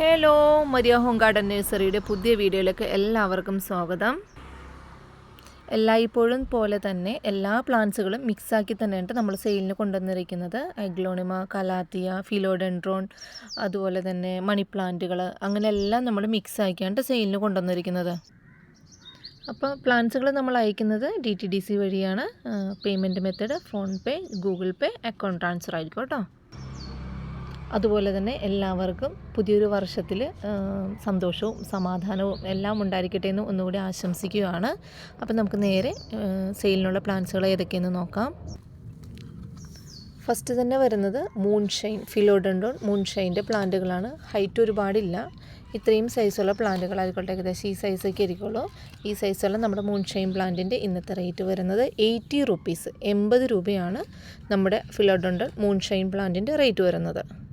Hello Maria home garden നഴ്സറിയുടെ പുതിയ വീഡിയോയിലേക്ക് എല്ലാവർക്കും സ്വാഗതം. എല്ലായ്പ്പോഴും പോലെ തന്നെ എല്ലാ പ്ലാന്റ്സുകളും മിക്സാക്കി തന്നെയാണ് നമ്മൾ സെയിലിന് കൊണ്ടുവന്നിരിക്കുന്നത്. അഗ്ലോണിമ കലാത്തിയ ഫിലോഡെൻഡ്രോൺ അതുപോലെ തന്നെ മണി പ്ലാന്റുകൾ അങ്ങനെ എല്ലാം നമ്മൾ മിക്സ് ആക്കിയാണ് സെയിലിന് കൊണ്ടുവന്നിരിക്കുന്നത്. അപ്പോൾ പ്ലാൻസുകൾ നമ്മൾ അയക്കുന്നത് ഡി ടി ഡി സി വഴിയാണ്. Payment method PhonePe Google Pay account transfer ആയിരിക്കും കേട്ടോ. അതുപോലെ തന്നെ എല്ലാവർക്കും പുതിയൊരു വർഷത്തിൽ സന്തോഷവും സമാധാനവും എല്ലാം ഉണ്ടായിരിക്കട്ടെ എന്ന് ഒന്നുകൂടി ആശംസിക്കുകയാണ്. അപ്പം നമുക്ക് നേരെ സെയിലിനുള്ള പ്ലാൻസുകൾ ഏതൊക്കെയെന്ന് നോക്കാം. ഫസ്റ്റ് തന്നെ വരുന്നത് മൂൺഷൈൻ ഫിലോഡൻഡോൺ മൂൺഷൈന്റെ പ്ലാന്റുകളാണ്. ഹൈറ്റ് ഒരുപാടില്ല. ഇത്രയും സൈസുള്ള പ്ലാന്റുകളായിക്കോട്ടെ ഏകദേശം ഈ സൈസൊക്കെ ആയിരിക്കുള്ളൂ. ഈ സൈസുള്ള നമ്മുടെ മൂൺഷൈൻ പ്ലാന്റിന്റെ ഇന്നത്തെ റേറ്റ് വരുന്നത് എയ്റ്റി റുപ്പീസ് എൺപത് രൂപയാണ് നമ്മുടെ ഫിലോഡൻഡോൺ മൂൺഷൈൻ പ്ലാന്റിന്റെ റേറ്റ് വരുന്നത്.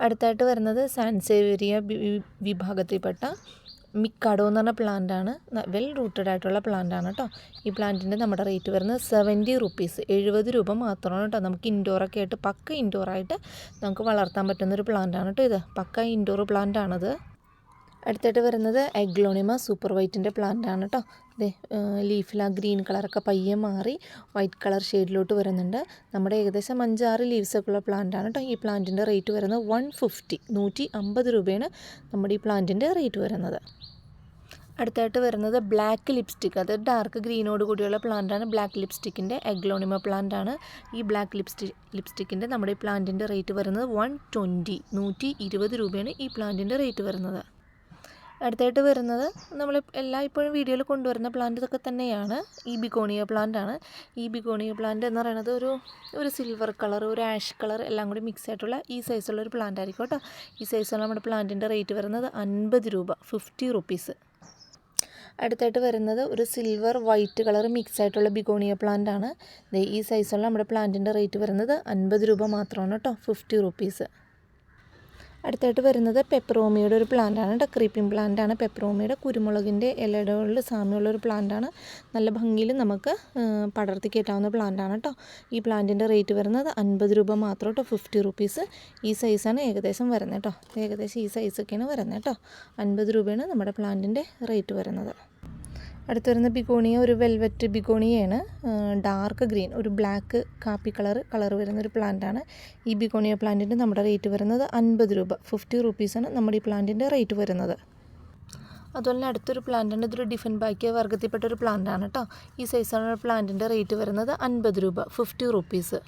അടുത്തായിട്ട് വരുന്നത് സാൻസേവേരിയ വിഭാഗത്തിൽപ്പെട്ട മിക്കാഡോ എന്ന് പറഞ്ഞ പ്ലാന്റാണ് വെൽ റൂട്ടഡ് ആയിട്ടുള്ള പ്ലാന്റാണ് കേട്ടോ ഈ പ്ലാന്റിന്റെ നമ്മുടെ റേറ്റ് വരുന്നത് സെവന്റി റുപ്പീസ് എഴുപത് രൂപ മാത്രമാണ് കേട്ടോ നമുക്ക് ഇൻഡോറൊക്കെ ആയിട്ട് പക്ക ഇൻഡോറായിട്ട് നമുക്ക് വളർത്താൻ പറ്റുന്നൊരു പ്ലാന്റാണ് കേട്ടോ ഇത്. പക്ക ഇൻഡോർ പ്ലാന്റാണത് അടുത്തായിട്ട് വരുന്നത് എഗ്ലോണിമ സൂപ്പർ വൈറ്റിന്റെ പ്ലാന്റ് ആണ് കേട്ടോ അതെ ലീഫിൽ ആ ഗ്രീൻ കളറൊക്കെ പയ്യെ മാറി വൈറ്റ് കളർ ഷെയ്ഡിലോട്ട് വരുന്നുണ്ട്. നമ്മുടെ ഏകദേശം അഞ്ചാറ് ലീവ്സൊക്കെ ഉള്ള പ്ലാന്റാണ് കേട്ടോ ഈ പ്ലാന്റിന്റെ റേറ്റ് വരുന്നത് വൺ ഫിഫ്റ്റി നൂറ്റി അമ്പത് രൂപയാണ് നമ്മുടെ ഈ പ്ലാന്റിന്റെ റേറ്റ് വരുന്നത്. അടുത്തായിട്ട് വരുന്നത് ബ്ലാക്ക് ലിപ്സ്റ്റിക് അത് ഡാർക്ക് ഗ്രീനോട് കൂടിയുള്ള പ്ലാന്റാണ് ബ്ലാക്ക് ലിപ്സ്റ്റിക്കിന്റെ എഗ്ലോണിമ പ്ലാന്റ് ആണ്. ഈ ബ്ലാക്ക് ലിപ്സ്റ്റിക് ലിപ്സ്റ്റിക്കിന്റെ നമ്മുടെ ഈ പ്ലാന്റിന്റെ റേറ്റ് വരുന്നത് വൺ ട്വന്റി നൂറ്റി ഇരുപത് രൂപയാണ് ഈ പ്ലാന്റിന്റെ റേറ്റ് വരുന്നത്. അടുത്തായിട്ട് വരുന്നത് നമ്മൾ എല്ലാ ഇപ്പോഴും വീഡിയോയിൽ കൊണ്ടുവരുന്ന പ്ലാന്റ് ഇതൊക്കെ തന്നെയാണ്. ഈ ബിഗോണിയ പ്ലാന്റ് ആണ്. ഈ ബിഗോണിയ പ്ലാന്റ് എന്ന് പറയുന്നത് ഒരു ഒരു സിൽവർ കളർ ഒരു ആഷ് കളർ എല്ലാം കൂടി മിക്സ് ആയിട്ടുള്ള ഈ സൈസുള്ള ഒരു പ്ലാന്റ് ആയിരിക്കും കേട്ടോ. ഈ സൈസുള്ള നമ്മുടെ പ്ലാന്റിന്റെ റേറ്റ് വരുന്നത് അൻപത് രൂപ ഫിഫ്റ്റി റുപ്പീസ് അടുത്തായിട്ട് വരുന്നത് ഒരു സിൽവർ വൈറ്റ് കളർ മിക്സ് ആയിട്ടുള്ള ബിഗോണിയ പ്ലാന്റ് ആണ്. ഈ സൈസുള്ള നമ്മുടെ പ്ലാന്റിന്റെ റേറ്റ് വരുന്നത് അൻപത് രൂപ മാത്രമാണ് കേട്ടോ ഫിഫ്റ്റി റുപ്പീസ് അടുത്തായിട്ട് വരുന്നത് പെപ്പറോമിയുടെ ഒരു പ്ലാന്റാണ് കേട്ടോ ക്രീപ്പിംഗ് പ്ലാന്റാണ് പെപ്പറോമിയുടെ കുരുമുളകിന്റെ ഇലകളിൽ സാമ്യമുള്ള ഒരു പ്ലാന്റാണ് നല്ല ഭംഗിയിൽ നമുക്ക് പടർത്തി കയറ്റാവുന്ന പ്ലാന്റാണ് കേട്ടോ ഈ പ്ലാന്റിന്റെ റേറ്റ് വരുന്നത് അൻപത് രൂപ മാത്രം കേട്ടോ ഫിഫ്റ്റി റുപ്പീസ് ഈ സൈസാണ് ഏകദേശം വരുന്നത് കേട്ടോ ഏകദേശം ഈ സൈസൊക്കെയാണ് വരുന്നത് കേട്ടോ അൻപത് രൂപയാണ് നമ്മുടെ പ്ലാന്റിന്റെ റേറ്റ് വരുന്നത്. അടുത്ത് വരുന്ന ബിഗോണിയ ഒരു വെൽവെറ്റ് ബിഗോണിയയാണ്. ഡാർക്ക് ഗ്രീൻ ഒരു ബ്ലാക്ക് കാപ്പി കളർ കളർ വരുന്ന ഒരു പ്ലാന്റാണ്. ഈ ബിഗോണിയ പ്ലാന്റിന്റെ നമ്മുടെ റേറ്റ് വരുന്നത് അൻപത് രൂപ. ഫിഫ്റ്റി റുപ്പീസാണ് നമ്മുടെ ഈ പ്ലാന്റിന്റെ റേറ്റ് വരുന്നത്. അതുപോലെ അടുത്തൊരു പ്ലാന്റിന്റെ ഇതൊരു ഡിഫൻ ബാക്കിയ വർഗത്തിൽപ്പെട്ട ഒരു പ്ലാന്റാണ് കേട്ടോ ഈ സൈസാണ് പ്ലാന്റിന്റെ റേറ്റ് വരുന്നത് അൻപത് രൂപ. Fifty rupees.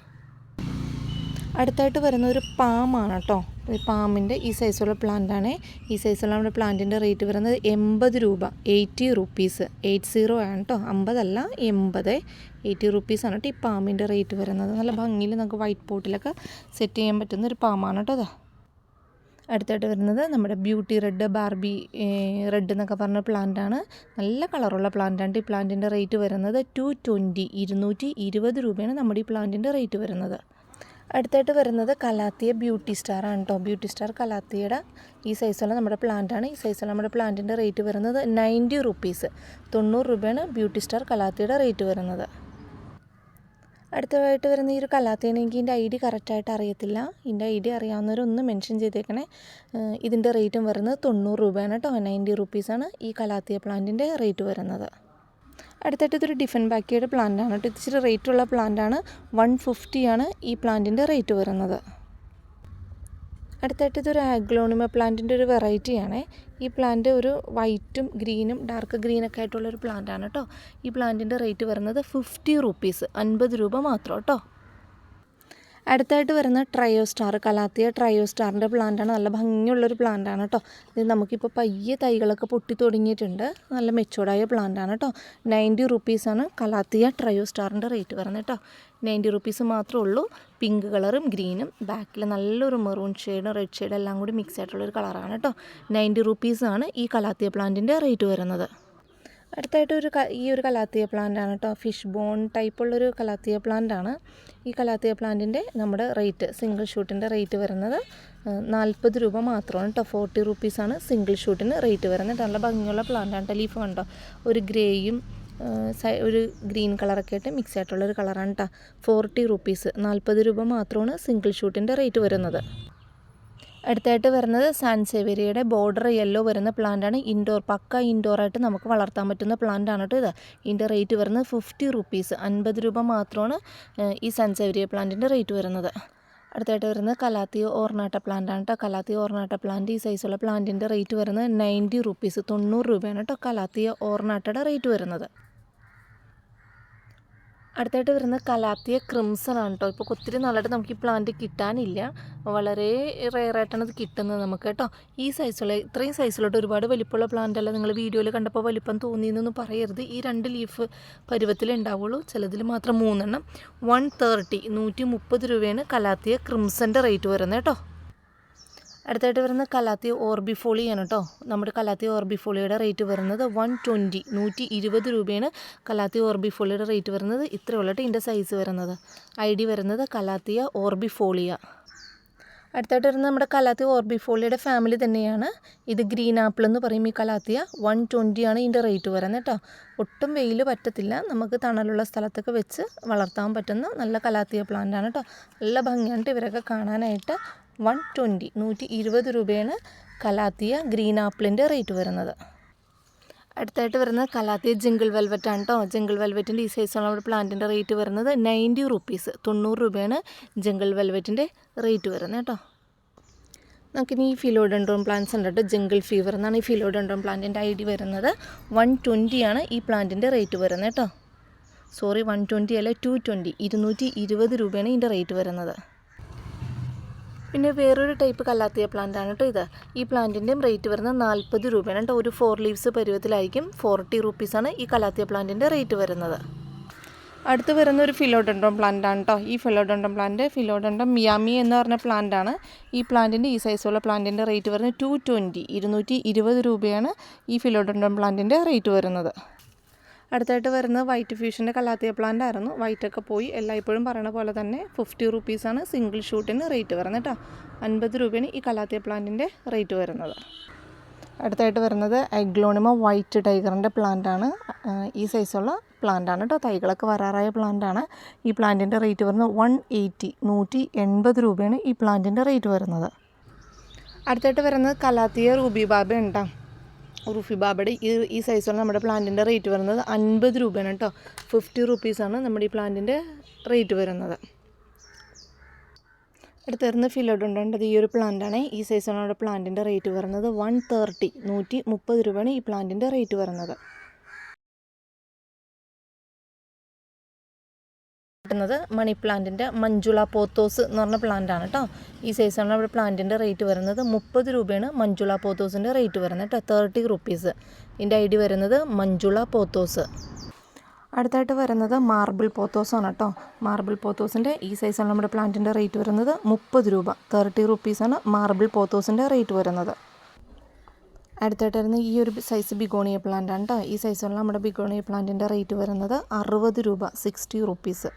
അടുത്തായിട്ട് വരുന്ന ഒരു പാമാണ് കേട്ടോ പാമ്പിന്റെ ഈ സൈസുള്ള പ്ലാന്റാണ് ഈ സൈസുള്ള നമ്മുടെ പ്ലാന്റിന്റെ റേറ്റ് വരുന്നത് എൺപത് രൂപ. എയ്റ്റി റുപ്പീസ് എയ്റ്റ് സീറോ ആണ് കേട്ടോ അമ്പതല്ല എൺപത്. എയ്റ്റി റുപ്പീസാണ് കേട്ടോ ഈ പാമ്പിന്റെ റേറ്റ് വരുന്നത്. നല്ല ഭംഗിയിൽ നമുക്ക് വൈറ്റ് പോട്ടിലൊക്കെ സെറ്റ് ചെയ്യാൻ പറ്റുന്ന ഒരു പാമാണ് കേട്ടോ അതാ അടുത്തായിട്ട് വരുന്നത് നമ്മുടെ ബ്യൂട്ടി റെഡ് ബാർബി റെഡ് എന്നൊക്കെ പറഞ്ഞ പ്ലാന്റാണ് നല്ല കളറുള്ള പ്ലാന്റാണ് ഈ പ്ലാന്റിന്റെ റേറ്റ് വരുന്നത് ടു ട്വന്റി ഇരുന്നൂറ്റി ഇരുപത് രൂപയാണ് നമ്മുടെ ഈ പ്ലാന്റിന്റെ റേറ്റ് വരുന്നത്. അടുത്തായിട്ട് വരുന്നത് കലാത്തിയ ബ്യൂട്ടി സ്റ്റാർ ആണ് കേട്ടോ ബ്യൂട്ടി സ്റ്റാർ കലാത്തിയുടെ ഈ സൈസുള്ള നമ്മുടെ പ്ലാന്റ് ആണ്. ഈ സൈസുള്ള നമ്മുടെ പ്ലാന്റിന്റെ റേറ്റ് വരുന്നത് നയന്റി റുപ്പീസ് തൊണ്ണൂറ് രൂപയാണ് ബ്യൂട്ടി സ്റ്റാർ കലാത്തിയുടെ റേറ്റ് വരുന്നത്. അടുത്തതായിട്ട് വരുന്ന ഈ ഒരു കലാത്തിയാണ് എനിക്ക് ഇതിന്റെ ഐ ഡി കറക്റ്റായിട്ട് അറിയത്തില്ല. ഇതിന്റെ ഐ ഡി അറിയാവുന്നവരൊന്ന് മെൻഷൻ ചെയ്തേക്കണേ. ഇതിന്റെ റേറ്റും വരുന്നത് തൊണ്ണൂറ് രൂപയാണ് കേട്ടോ നയന്റി റുപ്പീസാണ് ഈ കലാത്തിയ പ്ലാന്റിന്റെ റേറ്റ് വരുന്നത്. അടുത്തായിട്ട് ഇതൊരു ഡിഫൻ ബാക്കിയുടെ പ്ലാന്റ് പ്ലാന്റാണ് കേട്ടോ. ഇച്ചിരി പ്ലാന്റ് ആണ്. വൺ ഫിഫ്റ്റിയാണ് ഈ പ്ലാന്റിന്റെ റേറ്റ് വരുന്നത്. അടുത്തായിട്ട് ഇതൊരു ആഗ്ലോണിമ പ്ലാന്റിന്റെ ഒരു വെറൈറ്റിയാണ് ഈ പ്ലാന്റ് ഒരു വൈറ്റും ഗ്രീനും ഡാർക്ക് ഗ്രീനൊക്കെ ആയിട്ടുള്ളൊരു പ്ലാന്റാണ് കേട്ടോ. ഈ പ്ലാന്റിന്റെ റേറ്റ് വരുന്നത് ഫിഫ്റ്റി റുപ്പീസ് അൻപത് രൂപ മാത്രം കേട്ടോ. അടുത്തായിട്ട് വരുന്ന ട്രയോ സ്റ്റാർ കലാത്തിയ ട്രയോ സ്റ്റാറിന്റെ പ്ലാന്റാണ്. നല്ല ഭംഗിയുള്ളൊരു പ്ലാന്റാണ് കേട്ടോ ഇത് നമുക്കിപ്പോൾ പയ്യെ തൈകളൊക്കെ പൊട്ടി തുടങ്ങിയിട്ടുണ്ട്. നല്ല മെച്ചൂർഡായ പ്ലാന്റാണ് കേട്ടോ നയന്റി റുപ്പീസാണ് കലാത്തിയ ട്രയോ സ്റ്റാറിന്റെ റേറ്റ് വരുന്നത് കേട്ടോ നയന്റി റുപ്പീസ് മാത്രമേ ഉള്ളൂ. പിങ്ക് കളറും ഗ്രീനും. ബാക്കിൽ നല്ലൊരു മെറൂൺ ഷെയ്ഡും റെഡ് ഷെയ്ഡും എല്ലാം കൂടി മിക്സ് ആയിട്ടുള്ളൊരു കളറാണ് കേട്ടോ നയന്റി റുപ്പീസാണ് ഈ കലാത്തിയ പ്ലാന്റിന്റെ റേറ്റ് വരുന്നത്. അടുത്തായിട്ട് ഒരു ഈ ഒരു കലാത്തിയ പ്ലാന്റ് ആണ് കേട്ടോ ഫിഷ് ബോൺ ടൈപ്പുള്ളൊരു കലാത്തിയ പ്ലാന്റ് ആണ്. ഈ കലാത്തിയ പ്ലാന്റിന്റെ നമ്മുടെ റേറ്റ് സിംഗിൾ ഷൂട്ടിന്റെ റേറ്റ് വരുന്നത് നാൽപ്പത് രൂപ മാത്രമാണ് കേട്ടോ ഫോർട്ടി റുപ്പീസാണ് സിംഗിൾ ഷൂട്ടിന് റേറ്റ് വരുന്നത്. നല്ല ഭംഗിയുള്ള പ്ലാന്റ് ആണ് ലീഫ് കണ്ടോ? ഒരു ഗ്രേയും ഒരു ഗ്രീൻ കളറൊക്കെ ആയിട്ട് മിക്സ് ആയിട്ടുള്ളൊരു കളറാണ് കേട്ടോ ഫോർട്ടി റുപ്പീസ് നാൽപ്പത് രൂപ മാത്രമാണ് സിംഗിൾ ഷൂട്ടിന്റെ റേറ്റ് വരുന്നത്. അടുത്തായിട്ട് വരുന്നത് സാൻസേവേരിയയുടെ ബോർഡർ യെല്ലോ വരുന്ന പ്ലാന്റാണ് ഇൻഡോർ പക്ക ഇൻഡോറായിട്ട് നമുക്ക് വളർത്താൻ പറ്റുന്ന പ്ലാന്റാണ് കേട്ടോ ഇത്. ഇതിന്റെ റേറ്റ് വരുന്നത് ഫിഫ്റ്റി റുപ്പീസ് അൻപത് രൂപ മാത്രമാണ് ഈ സാൻസേവേരിയ പ്ലാന്റിന്റെ റേറ്റ് വരുന്നത്. അടുത്തായിട്ട് വരുന്നത് കലാത്തിയ ഓർണാട്ട പ്ലാന്റ് ആണ് കേട്ടോ. കലാത്തിയ ഓർണാട്ട പ്ലാന്റ് ഈ സൈസുള്ള പ്ലാന്റിന്റെ റേറ്റ് വരുന്നത് നയന്റി റുപ്പീസ് തൊണ്ണൂറ് രൂപയാണ് കേട്ടോ കലാത്തിയ ഓർണാട്ടയുടെ റേറ്റ് വരുന്നത്. അടുത്തായിട്ട് വരുന്ന കലാത്തിയ ക്രിംസൺ ആണ് കേട്ടോ ഇപ്പോൾ ഒത്തിരി നാളായിട്ട് നമുക്ക് ഈ പ്ലാന്റ് കിട്ടാനില്ല. വളരെ റെയറായിട്ടാണ് ഇത് കിട്ടുന്നത് നമുക്ക് കേട്ടോ ഈ സൈസുള്ള ഇത്രയും സൈസിലോട്ട് ഒരുപാട് വലിപ്പമുള്ള പ്ലാന്റ് അല്ല നിങ്ങൾ വീഡിയോയിൽ കണ്ടപ്പോൾ വലിപ്പം തോന്നിയെന്നൊന്നും പറയരുത്. ഈ രണ്ട് ലീഫ് പരുവത്തിലേ ഉണ്ടാവുള്ളൂ. ചിലതിൽ മാത്രം മൂന്നെണ്ണം. വൺ തേർട്ടി നൂറ്റി മുപ്പത് രൂപയാണ് കലാത്തിയ ക്രിംസന്റെ റേറ്റ് വരുന്നത് കേട്ടോ അടുത്തായിട്ട് വരുന്നത് കലാത്തിയ ഓർബിഫോളിയാണ് കേട്ടോ. നമ്മുടെ കലാത്തിയ ഓർബിഫോളിയുടെ റേറ്റ് വരുന്നത് വൺ ട്വന്റി നൂറ്റി ഇരുപത് രൂപയാണ് കലാത്തിയ ഓർബിഫോളിയുടെ റേറ്റ് വരുന്നത്. ഇത്രയേ ഉള്ളൂ കേട്ടോ ഇതിന്റെ സൈസ് വരുന്നത്. ഐ ഡി വരുന്നത് കലാത്തിയ ഓർബിഫോളിയ. അടുത്തായിട്ട് വരുന്നത് നമ്മുടെ കലാത്തിയ ഓർബിഫോളിയുടെ ഫാമിലി തന്നെയാണ്. ഇത് ഗ്രീൻ ആപ്പിൾ എന്ന് പറയും ഈ കലാത്തിയ. വൺ ട്വന്റിയാണ് ഇതിന്റെ റേറ്റ് വരുന്നത് കേട്ടോ. ഒട്ടും വെയിൽ പറ്റത്തില്ല. നമുക്ക് തണലുള്ള സ്ഥലത്തൊക്കെ വെച്ച് വളർത്താൻ പറ്റുന്ന നല്ല കലാത്തിയ പ്ലാന്റ് ആണ് കേട്ടോ. നല്ല ഭംഗിയായിട്ട് ഇവരൊക്കെ കാണാനായിട്ട്. വൺ ട്വന്റി നൂറ്റി ഇരുപത് രൂപയാണ് കലാത്തിയ ഗ്രീൻ ആപ്പിളിന്റെ റേറ്റ് വരുന്നത്. അടുത്തായിട്ട് വരുന്നത് കലാത്തിയ ജിങ്കിൾ വെൽവെറ്റ് ആണ് കേട്ടോ ജിങ്കിൾ വെൽവെറ്റിന്റെ ഈ സൈസുള്ള നമ്മുടെ പ്ലാന്റിന്റെ റേറ്റ് വരുന്നത് നയന്റി റുപ്പീസ്. തൊണ്ണൂറ് രൂപയാണ് ജിങ്കിൾ വെൽവെറ്റിന്റെ റേറ്റ് വരുന്നത് കേട്ടോ. നമുക്കിനി ഈ ഫിലോഡൻഡ്രോൺ പ്ലാന്റ്സ് ഉണ്ട് കേട്ടോ ജിങ്കിൾ ഫീവർ എന്നാണ് ഈ ഫിലോഡൻഡ്രോൺ പ്ലാന്റിന്റെ ഐ ഡി വരുന്നത്. വൺ ട്വന്റിയാണ് ഈ പ്ലാന്റിന്റെ റേറ്റ് വരുന്നത് കേട്ടോ. സോറി വൺ ട്വന്റി അല്ല ടു ട്വന്റി ഇരുന്നൂറ്റി ഇരുപത് രൂപയാണ് ഇതിന്റെ റേറ്റ് വരുന്നത്. പിന്നെ വേറൊരു ടൈപ്പ് കല്ലാത്തിയ പ്ലാന്റ് ആണ് കേട്ടോ ഇത്. ഈ പ്ലാന്റിന്റെയും റേറ്റ് വരുന്നത് നാൽപ്പത് രൂപയാണ്. കേട്ടോ ഒരു ഫോർ ലീവ്സ് പരുവത്തിലായിരിക്കും ഫോർട്ടി റുപ്പീസാണ് ഈ കല്ലാത്തിയ പ്ലാന്റിന്റെ റേറ്റ് വരുന്നത്. അടുത്ത് വരുന്ന ഒരു ഫിലോഡൻഡ്രോം പ്ലാന്റ് ആണ് കേട്ടോ ഈ ഫിലോഡൻഡ്രോം പ്ലാന്റ് ഫിലോഡൻഡ്രോം മിയാമി എന്ന് പറഞ്ഞ പ്ലാന്റ് ആണ്. ഈ പ്ലാന്റിന്റെ ഈ സൈസുള്ള പ്ലാന്റിന്റെ റേറ്റ് വരുന്നത് ടു ട്വന്റി ഇരുന്നൂറ്റി ഇരുപത് രൂപയാണ് ഈ ഫിലോഡൻഡ്രോം പ്ലാന്റിന്റെ റേറ്റ് വരുന്നത്. അടുത്തായിട്ട് വരുന്നത് വൈറ്റ് ഫ്യൂഷന്റെ കലാത്തിയ പ്ലാന്റ് ആയിരുന്നു. വൈറ്റൊക്കെ പോയി എല്ലായ്പ്പോഴും പറയണ പോലെ തന്നെ ഫിഫ്റ്റി റുപ്പീസാണ് സിംഗിൾ ഷൂട്ടിന് റേറ്റ് വരുന്നത് കേട്ടോ. അൻപത് രൂപയാണ് ഈ കലാത്തിയ പ്ലാന്റിന്റെ റേറ്റ് വരുന്നത്. അടുത്തായിട്ട് വരുന്നത് എഗ്ലോണിമ വൈറ്റ് ടൈഗറിന്റെ പ്ലാന്റാണ് ഈ സൈസുള്ള പ്ലാന്റാണ് കേട്ടോ. തൈകളൊക്കെ വരാറായ പ്ലാന്റാണ് ഈ പ്ലാന്റിന്റെ റേറ്റ് വരുന്നത് വൺ എയ്റ്റി നൂറ്റി എൺപത് രൂപയാണ് ഈ പ്ലാന്റിന്റെ റേറ്റ് വരുന്നത്. അടുത്തായിട്ട് വരുന്നത് കലാത്തിയ റൂബി ബാബ ഉണ്ടാ? റുഫി ബാബയുടെ ഈ ഈ സൈസുള്ള നമ്മുടെ പ്ലാന്റിന്റെ റേറ്റ് വരുന്നത്. അൻപത് രൂപയാണ് കേട്ടോ. ഫിഫ്റ്റി റുപ്പീസാണ് നമ്മുടെ ഈ പ്ലാന്റിന്റെ റേറ്റ് വരുന്നത്. അടുത്ത് വരുന്ന ഫിലോഡുണ്ടത് ഈ ഒരു പ്ലാന്റാണ് ഈ സൈസുള്ള നമ്മുടെ പ്ലാന്റിന്റെ റേറ്റ് വരുന്നത്. വൺ തേർട്ടി നൂറ്റി മുപ്പത് രൂപയാണ് ഈ പ്ലാന്റിന്റെ റേറ്റ് വരുന്നത്. കിട്ടുന്നത് മണി പ്ലാന്റിന്റെ മഞ്ജുള പോത്തോസ് എന്ന് പറഞ്ഞ പ്ലാന്റാണ് കേട്ടോ ഈ സൈസാണ് നമ്മുടെ പ്ലാന്റിന്റെ റേറ്റ് വരുന്നത് മുപ്പത് രൂപയാണ് മഞ്ജുള പോത്തോസിന്റെ റേറ്റ് വരുന്നത് കേട്ടോ തേർട്ടി റുപ്പീസ് ഇതിന്റെ ഐ ഡി വരുന്നത് മഞ്ജുള പോത്തോസ്. അടുത്തായിട്ട് വരുന്നത് മാർബിൾ പോത്തോസാണ് കേട്ടോ മാർബിൾ പോത്തോസിന്റെ ഈ സൈസാണ് നമ്മുടെ പ്ലാന്റിന്റെ റേറ്റ് വരുന്നത് മുപ്പത് രൂപ തേർട്ടി റുപ്പീസാണ് മാർബിൾ പോത്തോസിന്റെ റേറ്റ് വരുന്നത്. അടുത്തായിട്ട് വരുന്ന ഈ ഒരു സൈസ് ബിഗോണിയ പ്ലാന്റ് ആണ് കേട്ടോ ഈ സൈസുള്ള നമ്മുടെ ബിഗോണിയ പ്ലാന്റിന്റെ റേറ്റ് വരുന്നത് അറുപത് രൂപ സിക്സ്റ്റി റുപ്പീസ്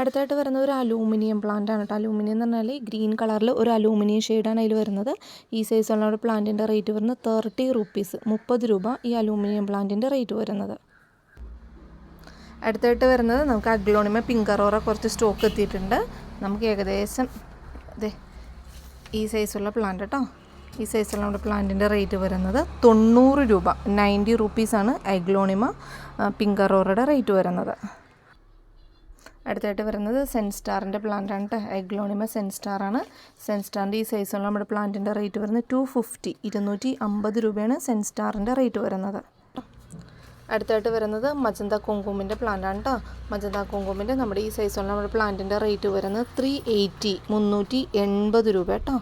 അടുത്തായിട്ട് വരുന്ന ഒരു അലൂമിനിയം പ്ലാന്റ് ആണ് കേട്ടോ. അലൂമിനിയം എന്ന് പറഞ്ഞാൽ ഗ്രീൻ കളറിൽ ഒരു അലൂമിനിയം ഷെയ്ഡാണ് അതിൽ വരുന്നത്. ഈ സൈസുള്ള ഒരു പ്ലാന്റിന്റെ റേറ്റ് വരുന്നത് തേർട്ടി റുപ്പീസ് മുപ്പത് രൂപ ഈ അലൂമിനിയം പ്ലാന്റിന്റെ റേറ്റ് വരുന്നത്. അടുത്തായിട്ട് വരുന്നത് നമുക്ക് അഗ്ലോണിമ പിങ്കറോറ കുറച്ച് സ്റ്റോക്ക് എത്തിയിട്ടുണ്ട്. നമുക്ക് ഏകദേശം അതെ ഈ സൈസുള്ള പ്ലാന്റ് കേട്ടോ ഈ സൈസുള്ള നമ്മുടെ പ്ലാന്റിന്റെ റേറ്റ് വരുന്നത് തൊണ്ണൂറ് രൂപ നയന്റി റുപ്പീസാണ് അഗ്ലോണിമ പിങ്കറോറയുടെ റേറ്റ് വരുന്നത്. അടുത്തായിട്ട് വരുന്നത് സെൻസ്റ്റാറിന്റെ പ്ലാന്റ് ആണ് കേട്ടോ എഗ്ലോണിമ സെൻസ്റ്റാറാണ് സെൻസ്റ്റാറിന്റെ ഈ സൈസുള്ള നമ്മുടെ പ്ലാന്റിന്റെ റേറ്റ് വരുന്നത് ടു ഫിഫ്റ്റി ഇരുന്നൂറ്റി അമ്പത് രൂപയാണ് സെൻസ്റ്റാറിന്റെ റേറ്റ് വരുന്നത്. അടുത്തായിട്ട് വരുന്നത് മജന്ത കുങ്കുമിന്റെ പ്ലാന്റ് ആണ് കേട്ടോ മജന്ത കുങ്കുമിന്റെ നമ്മുടെ ഈ സൈസുള്ള നമ്മുടെ പ്ലാന്റിന്റെ റേറ്റ് വരുന്നത് ത്രീ എയ്റ്റി മുന്നൂറ്റി എൺപത് രൂപ കേട്ടോ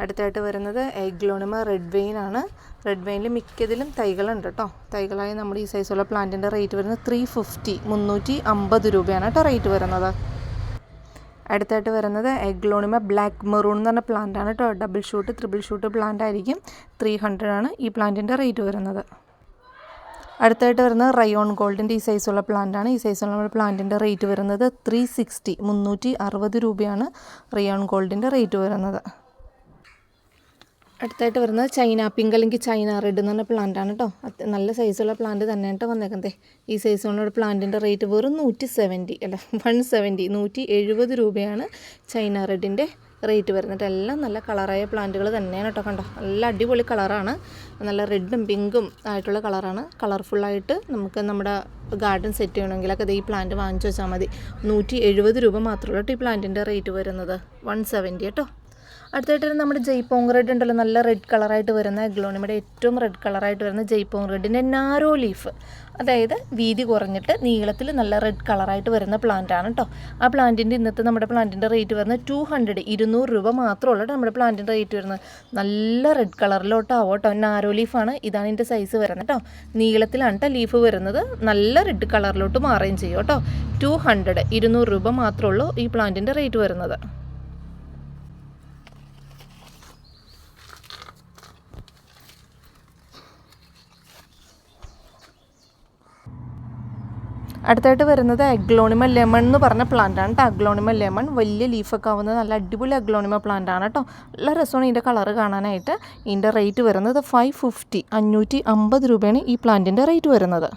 അടുത്തായിട്ട് വരുന്നത് എഗ്ലോണിമ റെഡ് വെയിൻ ആണ്. റെഡ് വെയിനിൽ മിക്കതിലും തൈകളുണ്ട് കേട്ടോ തൈകളായി നമ്മുടെ ഈ സൈസുള്ള പ്ലാന്റിന്റെ റേറ്റ് വരുന്നത് ത്രീ ഫിഫ്റ്റി മുന്നൂറ്റി അമ്പത് രൂപയാണ് കേട്ടോ റേറ്റ് വരുന്നത്. അടുത്തായിട്ട് വരുന്നത് എഗ്ലോണിമ ബ്ലാക്ക് മെറൂൺ എന്ന് പറഞ്ഞ പ്ലാന്റ് ആണ് കേട്ടോ double shoot triple shoot plant ആയിരിക്കും. ത്രീ ഹൺഡ്രഡ് ആണ് ഈ പ്ലാന്റിന്റെ റേറ്റ് വരുന്നത്. അടുത്തായിട്ട് വരുന്നത് റയോൺ ഗോൾഡിന്റെ ഈ സൈസുള്ള പ്ലാന്റ് ആണ്. ഈ സൈസുള്ള പ്ലാന്റിന്റെ റേറ്റ് വരുന്നത് ത്രീ സിക്സ്റ്റി മുന്നൂറ്റി അറുപത് രൂപയാണ് റയോൺ ഗോൾഡിന്റെ റേറ്റ് വരുന്നത്. അടുത്തായിട്ട് വരുന്നത് ചൈന പിങ്ക് അല്ലെങ്കിൽ ചൈന റെഡ് എന്ന് പറഞ്ഞ പ്ലാന്റ് ആണ് കേട്ടോ നല്ല സൈസുള്ള പ്ലാന്റ് തന്നെയാണ് വന്നേക്കുന്നത് ഈ സൈസുള്ള പ്ലാന്റിന്റെ റേറ്റ് വെറും നൂറ്റി സെവന്റി അല്ല വൺ സെവന്റി നൂറ്റി എഴുപത് രൂപയാണ് ചൈന റെഡിന്റെ റേറ്റ് വരുന്നത്. എല്ലാം നല്ല കളറായ പ്ലാന്റുകൾ തന്നെയാണ് കേട്ടോ കണ്ടോ. നല്ല അടിപൊളി കളറാണ് നല്ല റെഡും പിങ്കും ആയിട്ടുള്ള കളറാണ് കളർഫുള്ളായിട്ട് നമുക്ക് നമ്മുടെ ഗാർഡൻ സെറ്റ് ചെയ്യണമെങ്കിലൊക്കെ ഈ പ്ലാന്റ് വാങ്ങിച്ചു വെച്ചാൽ മതി. നൂറ്റി എഴുപത് രൂപ മാത്രമേ ഉള്ളൂ ഈ പ്ലാന്റിന്റെ റേറ്റ് വരുന്നത്. വൺ സെവന്റി കേട്ടോ അടുത്തായിട്ട് നമ്മുടെ ജയ്പോങ് റെഡ് ഉണ്ടല്ലോ നല്ല റെഡ് കളറായിട്ട് വരുന്ന അഗ്ലോണിമയുടെ ഏറ്റവും റെഡ് കളറായിട്ട് വരുന്ന ജയ്പോങ് റെഡിന്റെ നാരോ ലീഫ്. അതായത് വീതി കുറഞ്ഞിട്ട് നീളത്തിൽ നല്ല റെഡ് കളറായിട്ട് വരുന്ന പ്ലാന്റ് ആണ് കേട്ടോ ആ പ്ലാന്റിന്റെ ഇന്നത്തെ നമ്മുടെ പ്ലാന്റിന്റെ റേറ്റ് വരുന്നത് ടു ഹൺഡ്രഡ് ഇരുന്നൂറ് രൂപ മാത്രമേ ഉള്ളൂ നമ്മുടെ പ്ലാന്റിന്റെ റേറ്റ് വരുന്നത്. നല്ല റെഡ് കളറിലോട്ടാവോ കേട്ടോ നാരോ ലീഫാണ് ഇതാണ് ഇതിന്റെ സൈസ് വരുന്നത് കേട്ടോ നീളത്തിലാണ് കേട്ടോ ലീഫ് വരുന്നത്. നല്ല റെഡ് കളറിലോട്ട് മാറുകയും ചെയ്യും കേട്ടോ ടു ഹൺഡ്രഡ് ഇരുന്നൂറ് രൂപ മാത്രമേ ഉള്ളൂ ഈ പ്ലാന്റിന്റെ റേറ്റ് വരുന്നത്. അടുത്തായിട്ട് വരുന്നത് അഗ്ലോണിമ ലെമൺ എന്ന് പറഞ്ഞ പ്ലാന്റ് ആണ് കേട്ടോ അഗ്ലോണിമ ലെമൺ വലിയ ലീഫൊക്കെ ആവുന്നത് നല്ല അടിപൊളി അഗ്ലോണിമ പ്ലാന്റ് ആണ് കേട്ടോ നല്ല രസമാണ് ഇതിന്റെ കളറ് കാണാനായിട്ട്. ഇതിന്റെ റേറ്റ് വരുന്നത് ഫൈവ് ഫിഫ്റ്റി അഞ്ഞൂറ്റി അമ്പത് രൂപയാണ് ഈ പ്ലാന്റിന്റെ റേറ്റ് വരുന്നത്.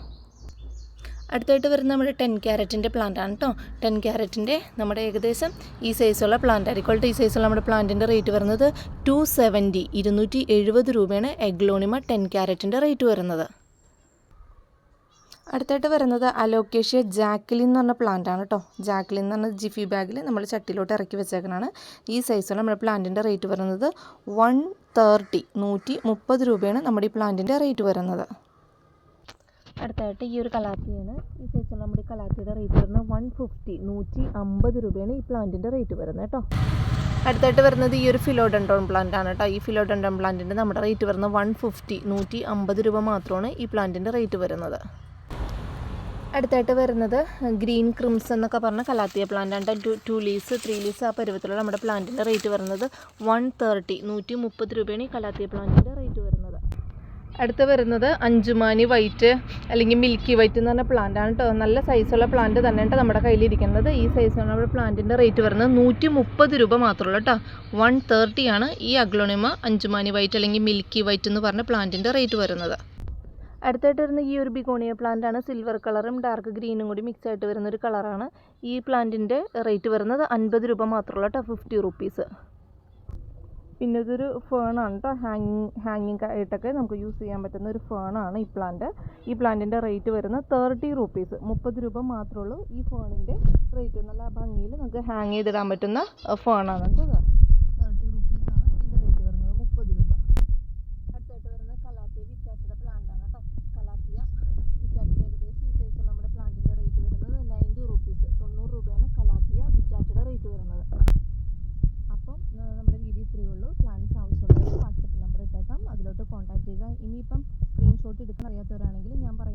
അടുത്തായിട്ട് വരുന്ന നമ്മുടെ ടെൻ ക്യാരറ്റിന്റെ പ്ലാന്റ് ആണ് കേട്ടോ ടെൻ ക്യാരറ്റിന്റെ നമ്മുടെ ഏകദേശം ഈ സൈസുള്ള പ്ലാന്റ് ആയിരിക്കും. ഈ സൈസുള്ള നമ്മുടെ പ്ലാന്റിന്റെ റേറ്റ് വരുന്നത് ടു സെവന്റി ഇരുന്നൂറ്റി എഴുപത് രൂപയാണ് എഗ്ലോണിമ ടെൻ ക്യാരറ്റിന്റെ റേറ്റ് വരുന്നത്. അടുത്തായിട്ട് വരുന്നത് അലോക്കേഷ്യ ജാക്ലിൻ എന്ന് പറഞ്ഞ പ്ലാന്റ് ആണ് കേട്ടോ ജാക്ലിൻ എന്ന് പറഞ്ഞ ജിഫി ബാഗിൽ നമ്മൾ ചട്ടിയിലോട്ട് ഇറക്കി വെച്ചേക്കണാണ്. ഈ സൈസുള്ള നമ്മുടെ പ്ലാന്റിന്റെ റേറ്റ് വരുന്നത് വൺ തേർട്ടി നൂറ്റി മുപ്പത് രൂപയാണ് നമ്മുടെ ഈ പ്ലാന്റിന്റെ റേറ്റ് വരുന്നത്. അടുത്തായിട്ട് ഈ ഒരു കലാത്തിയാണ്. ഈ സൈസിൽ നമ്മുടെ ഈ കലാത്തിയുടെ റേറ്റ് വരുന്നത് വൺ ഫിഫ്റ്റി നൂറ്റി അമ്പത് രൂപയാണ് ഈ പ്ലാന്റിന്റെ റേറ്റ് വരുന്നത് കേട്ടോ അടുത്തായിട്ട് വരുന്നത് ഈ ഒരു ഫിലോഡൻഡോൺ പ്ലാന്റ് ആണ് കേട്ടോ ഈ ഫിലോഡൻഡോൺ പ്ലാന്റിന്റെ നമ്മുടെ റേറ്റ് വരുന്നത് വൺ ഫിഫ്റ്റി നൂറ്റി അമ്പത് രൂപ മാത്രമാണ് ഈ പ്ലാന്റിന്റെ റേറ്റ് വരുന്നത്. അടുത്തായിട്ട് വരുന്നത് ഗ്രീൻ ക്രിംസ് എന്നൊക്കെ പറഞ്ഞ കലാത്തിയ പ്ലാന്റ് ആണ് two two leaves three leaves ആ പരുവത്തിലുള്ള നമ്മുടെ പ്ലാന്റിന്റെ റേറ്റ് വരുന്നത് വൺ തേർട്ടി നൂറ്റി മുപ്പത് രൂപയാണ് ഈ കലാത്തിയ പ്ലാന്റിന്റെ റേറ്റ് വരുന്നത്. അടുത്ത് വരുന്നത് അഞ്ചുമാനി വൈറ്റ് അല്ലെങ്കിൽ മിൽക്കി വൈറ്റ് എന്ന് പറഞ്ഞ പ്ലാന്റ് ആണ് കേട്ടോ നല്ല സൈസുള്ള പ്ലാന്റ് തന്നെയാണ് നമ്മുടെ കയ്യിലിരിക്കുന്നത് ഈ സൈസാണ് നമ്മുടെ പ്ലാന്റിന്റെ റേറ്റ് വരുന്നത് നൂറ്റി മുപ്പത് രൂപ മാത്രമുള്ളൂ കേട്ടോ വൺ തേർട്ടിയാണ് ഈ അഗ്ലോണിമ അഞ്ചുമാനി വൈറ്റ് അല്ലെങ്കിൽ മിൽക്കി വൈറ്റ് എന്ന് പറഞ്ഞ പ്ലാന്റിന്റെ റേറ്റ് വരുന്നത്. അടുത്തായിട്ട് വരുന്ന ഈ ഒരു ബിഗോണിയ പ്ലാന്റ് ആണ് സിൽവർ കളറും ഡാർക്ക് ഗ്രീനും കൂടി മിക്സ് ആയിട്ട് വരുന്ന ഒരു കളറാണ് ഈ പ്ലാന്റിന്റെ റേറ്റ് വരുന്നത് അൻപത് രൂപ മാത്രമുള്ള കേട്ടോ ഫിഫ്റ്റി റുപ്പീസ് പിന്നെ ഇതൊരു ഫേണാണ് കേട്ടോ ഹാങ്ങിങ് ഹാങ്ങിങ് ആയിട്ടൊക്കെ നമുക്ക് യൂസ് ചെയ്യാൻ പറ്റുന്ന ഒരു ഫേണാണ് ഈ പ്ലാന്റ് ഈ പ്ലാന്റിന്റെ റേറ്റ് വരുന്നത് തേർട്ടി റുപ്പീസ് മുപ്പത് രൂപ മാത്രമേ ഉള്ളൂ ഈ ഫേണിന്റെ റേറ്റ് നല്ല ഭംഗിയിൽ നമുക്ക് ഹാങ് ചെയ്തിടാൻ പറ്റുന്ന ഫേണാണ് കേട്ടോ തേർട്ടി റുപ്പീസാണ് ഇതിന്റെ റേറ്റ് വരുന്നത് മുപ്പത് രൂപ അടുത്തായിട്ട് വരുന്നത് കലാത്തിയ വിറ്റാറ്റയുടെ പ്ലാന്റ് ആണ് കേട്ടോ കലാത്തിയ വിറ്റാറ്റയുടെ ഏകദേശം ഈ സൈസിൽ നമ്മുടെ പ്ലാന്റിന്റെ റേറ്റ് വരുന്നത് നയന്റി റുപ്പീസ് തൊണ്ണൂറ് രൂപയാണ് കലാത്തിയ വിറ്റാറ്റയുടെ റേറ്റ് വരുന്നത് അപ്പം ആ, നമ്മുടെ വീഡിയോ ഇത്രയേ ഉള്ളൂ പ്ലാൻസ് ആവശ്യമുള്ളവർ വാട്സപ്പ് നമ്പർ ഇട്ടേക്കാം അതിലോട്ട് കോൺടാക്ട് ചെയ്യുക ഇനിയിപ്പം സ്ക്രീൻഷോട്ട് എടുക്കാൻ അറിയാത്തവരാണെങ്കിൽ ഞാൻ പറയുന്ന